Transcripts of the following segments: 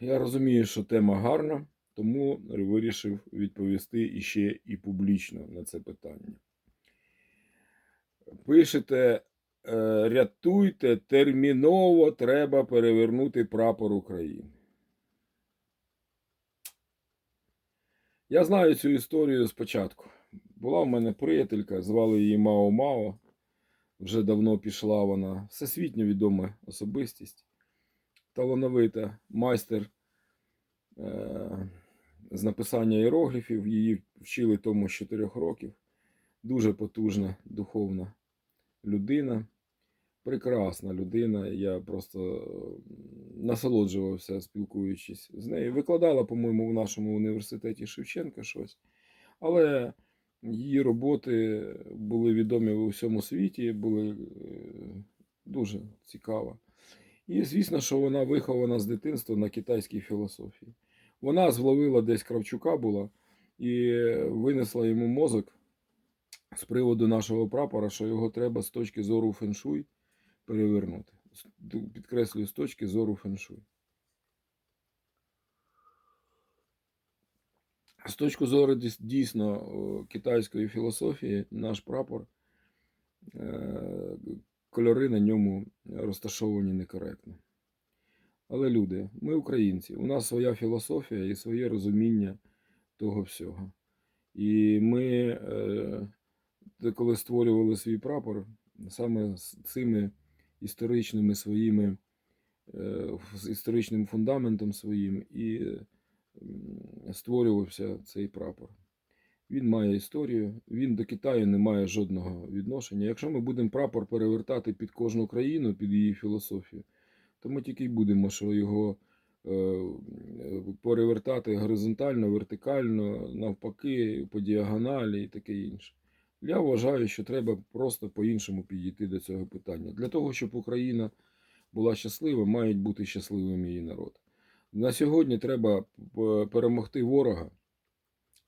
Я розумію, що тема гарна, тому вирішив відповісти іще і публічно на це питання. Пишете, е, рятуйте, терміново треба перевернути прапор України. Я знаю цю історію спочатку. Була в мене приятелька, звали її Мао Мао. Вже давно пішла вона. Всесвітньо відома особистість, талановита майстер е- з написання іерогліфів. Її вчили тому з 4 років. Дуже потужна духовна людина. Прекрасна людина. Я просто насолоджувався, спілкуючись з нею. Викладала, по-моєму, в нашому університеті Шевченка щось. Але її роботи були відомі у всьому світі, були е, дуже цікаво. І звісно, що вона вихована з дитинства на китайській філософії. Вона зловила десь Кравчука була і винесла йому мозок з приводу нашого прапора, що його треба з точки зору феншуй перевернути. Підкреслюю, з точки зору феншуй. З точки зору дійсно китайської філософії, наш прапор, е, кольори на ньому розташовані некоректно. Але люди, ми українці, у нас своя філософія і своє розуміння того всього. І ми, е, коли створювали свій прапор, саме з цими історичними своїми, е, з історичним фундаментом своїм і створювався цей прапор. Він має історію, він до Китаю не має жодного відношення. Якщо ми будемо прапор перевертати під кожну країну, під її філософію, то ми тільки й будемо, що його е, перевертати горизонтально, вертикально, навпаки, по діагоналі і таке інше. Я вважаю, що треба просто по-іншому підійти до цього питання. Для того, щоб Україна була щаслива, мають бути щасливим її народ. На сьогодні треба перемогти ворога,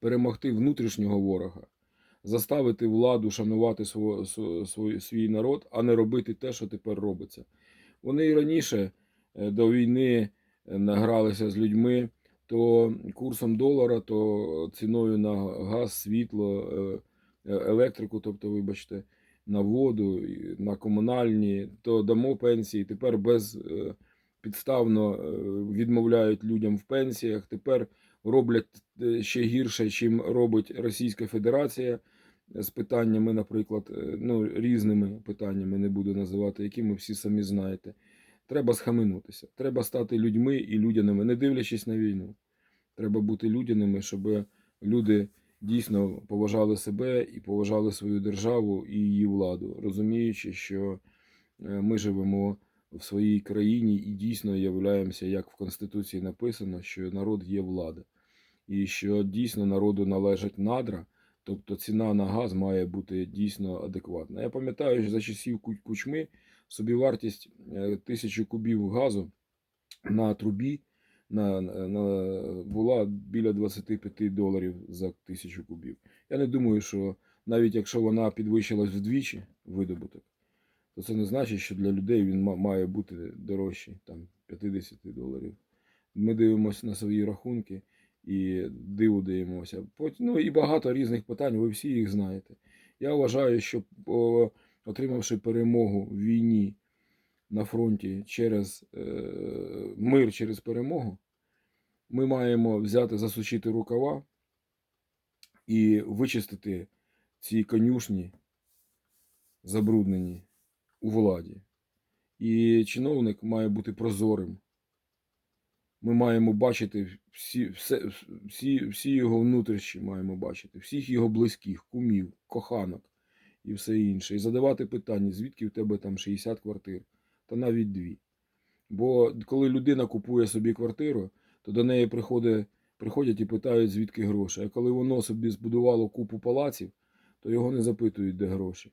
перемогти внутрішнього ворога, заставити владу шанувати свій, свій народ, а не робити те, що тепер робиться. Вони і раніше е, до війни е, награлися з людьми то курсом долара, то ціною на газ, світло, е, електрику, тобто, вибачте, на воду, на комунальні, то дамо пенсії. Тепер без підставно е, відмовляють людям в пенсіях. Тепер роблять е, ще гірше, чим робить Російська Федерація з питаннями, наприклад, е, ну, різними питаннями, не буду називати, які ви всі самі знаєте. Треба схаменутися. Треба стати людьми і людяними, не дивлячись на війну. Треба бути людяними, щоб люди дійсно поважали себе і поважали свою державу і її владу, розуміючи, що е, ми живемо в своїй країні і дійсно являємося, як в Конституції написано, що народ є влада, і що дійсно народу належать надра, тобто ціна на газ має бути дійсно адекватна. Я пам'ятаю, що за часів кучми собівартість е, тисячі кубів газу на трубі на, на, була біля 25 доларів за тисячу кубів. Я не думаю, що навіть якщо вона підвищилась вдвічі видобуток, то це не значить, що для людей він ма- має бути дорожчий, там 50 доларів. Ми дивимося на свої рахунки і диву даємося. Ну і багато різних питань, ви всі їх знаєте. Я вважаю, що отримавши перемогу в війні на фронті через е, мир через перемогу, ми маємо взяти, засучити рукава і вичистити ці конюшні, забруднені у владі. І чиновник має бути прозорим. Ми маємо бачити всі, все, всі, всі його внутрішні маємо бачити, всіх його близьких, кумів, коханок і все інше. І задавати питання, звідки в тебе там 60 квартир, та навіть дві. Бо коли людина купує собі квартиру, то до неї приходить, приходять і питають, звідки гроші. А коли воно собі збудувало купу палаців, то його не запитують, де гроші.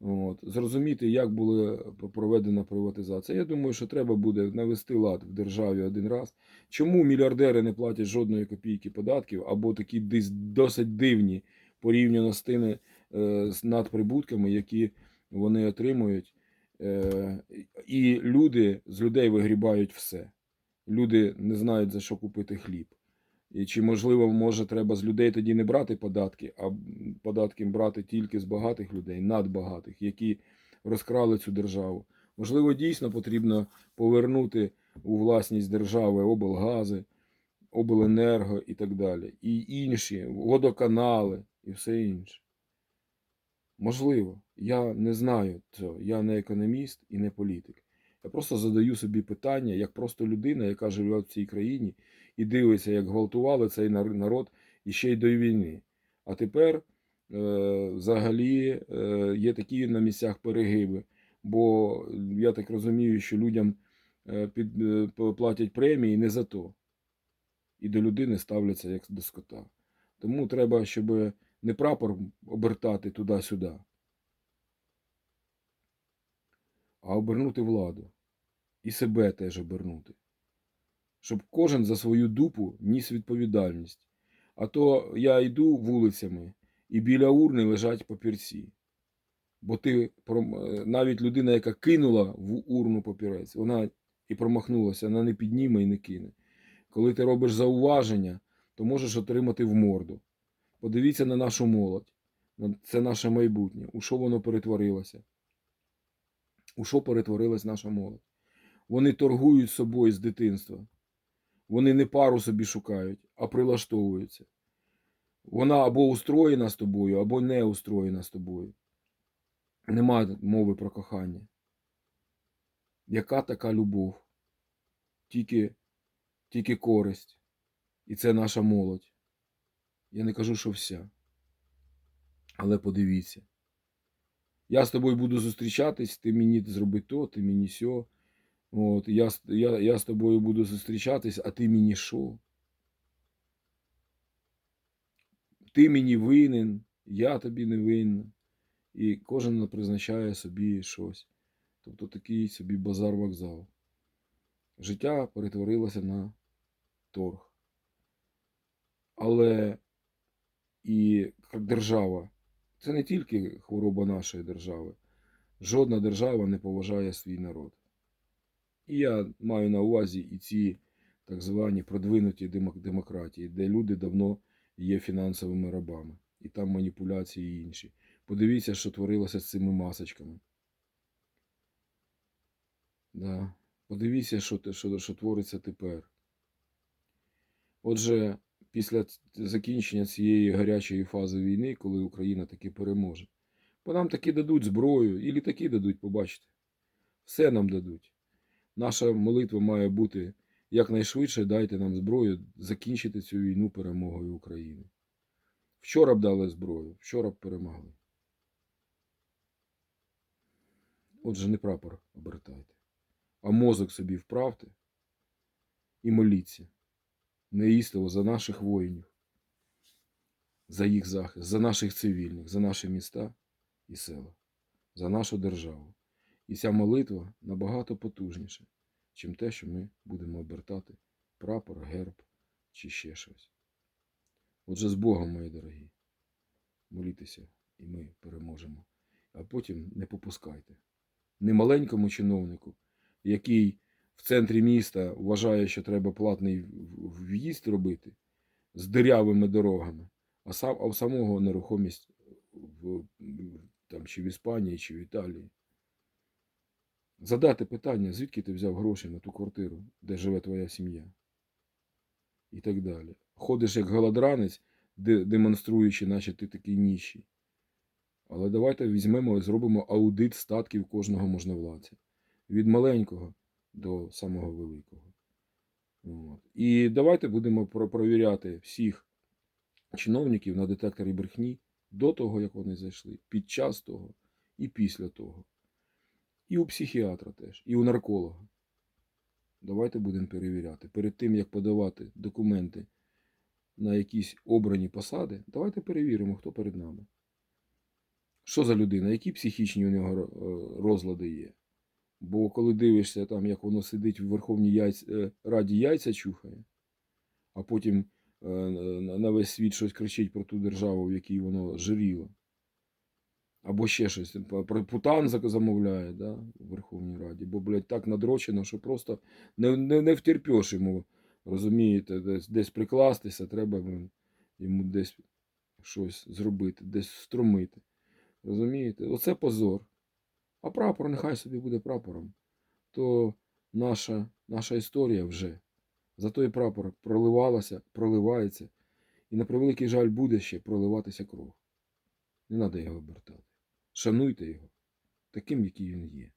От. Зрозуміти, як була проведена приватизація. Я думаю, що треба буде навести лад в державі один раз. Чому мільярдери не платять жодної копійки податків, або такі десь досить дивні порівняно з тими е, з надприбутками, які вони отримують. Е, і люди з людей вигрібають все. люди не знають за що купити хліб. І чи можливо, може, треба з людей тоді не брати податки, а податки брати тільки з багатих людей, надбагатих, які розкрали цю державу. Можливо, дійсно потрібно повернути у власність держави облгази, обленерго і так далі. І інші водоканали і все інше. Можливо, я не знаю цього. Я не економіст і не політик. Я просто задаю собі питання, як просто людина, яка живе в цій країні і дивиться, як гвалтували цей народ і ще й до війни. А тепер е, взагалі е, є такі на місцях перегиби. Бо я так розумію, що людям е, під, е, платять премії не за то. І до людини ставляться як до скота. Тому треба, щоб не прапор обертати туди-сюди, а обернути владу. І себе теж обернути. Щоб кожен за свою дупу ніс відповідальність. А то я йду вулицями, і біля урни лежать папірці. Бо ти е, навіть людина, яка кинула в урну папірець, вона і промахнулася, вона не підніме і не кине. Коли ти робиш зауваження, то можеш отримати в морду. Подивіться на нашу молодь. Це наше майбутнє. У що воно перетворилося? У що перетворилась наша молодь? Вони торгують собою з дитинства. Вони не пару собі шукають, а прилаштовуються. Вона або устроєна з тобою, або не устроєна з тобою. Нема мови про кохання. Яка така любов? Тільки, тільки користь. І це наша молодь. Я не кажу, що вся. Але подивіться. Я з тобою буду зустрічатись, ти мені зроби то, ти мені сьо. От, я, я, я з тобою буду зустрічатись, а ти мені що? Ти мені винен, я тобі не винен. І кожен призначає собі щось. Тобто такий собі базар-вокзал. Життя перетворилося на торг. Але і держава це не тільки хвороба нашої держави. Жодна держава не поважає свій народ. І я маю на увазі і ці так звані продвинуті демократії, де люди давно є фінансовими рабами. І там маніпуляції і інші. Подивіться, що творилося з цими масочками. Да. Подивіться, що, що, що твориться тепер. Отже, після закінчення цієї гарячої фази війни, коли Україна таки переможе, бо нам таки дадуть зброю, і літаки дадуть, побачите. Все нам дадуть. Наша молитва має бути якнайшвидше дайте нам зброю закінчити цю війну перемогою України. Вчора б дали зброю, вчора б перемогли. Отже, не прапор обертайте, а мозок собі вправте і моліться неїстово за наших воїнів, за їх захист, за наших цивільних, за наші міста і села, за нашу державу. І ця молитва набагато потужніша, чим те, що ми будемо обертати прапор, герб чи ще щось. Отже, з Богом, мої дорогі, молітеся, і ми переможемо. А потім не попускайте. Не маленькому чиновнику, який в центрі міста вважає, що треба платний в'їзд робити з дирявими дорогами, а сам а в самого нерухомість в, там, чи в Іспанії, чи в Італії. Задати питання, звідки ти взяв гроші на ту квартиру, де живе твоя сім'я. І так далі. Ходиш як голодранець, де- демонструючи, наче ти такий ніщий. Але давайте візьмемо і зробимо аудит статків кожного можновладця. Від маленького до самого великого. От. І давайте будемо про- провіряти всіх чиновників на детекторі брехні до того, як вони зайшли, під час того і після того. І у психіатра теж, і у нарколога. Давайте будемо перевіряти. Перед тим, як подавати документи на якісь обрані посади, давайте перевіримо, хто перед нами. Що за людина, які психічні у нього е, розлади є. Бо коли дивишся, там, як воно сидить в Верховній яйць... е, Раді яйця чухає, а потім е, на весь світ щось кричить про ту державу, в якій воно жиріло. Або ще щось. Путан замовляє да, в Верховній Раді, бо, блядь, так надрочено, що просто не, не, не втерпєш йому, розумієте, десь, десь прикластися, треба йому десь щось зробити, десь встромити. Розумієте? Оце позор. А прапор нехай собі буде прапором. То наша, наша історія вже. За той прапор проливалася, проливається. І на превеликий жаль буде ще проливатися кров. Не треба його обертати. Шануйте його таким, який він є.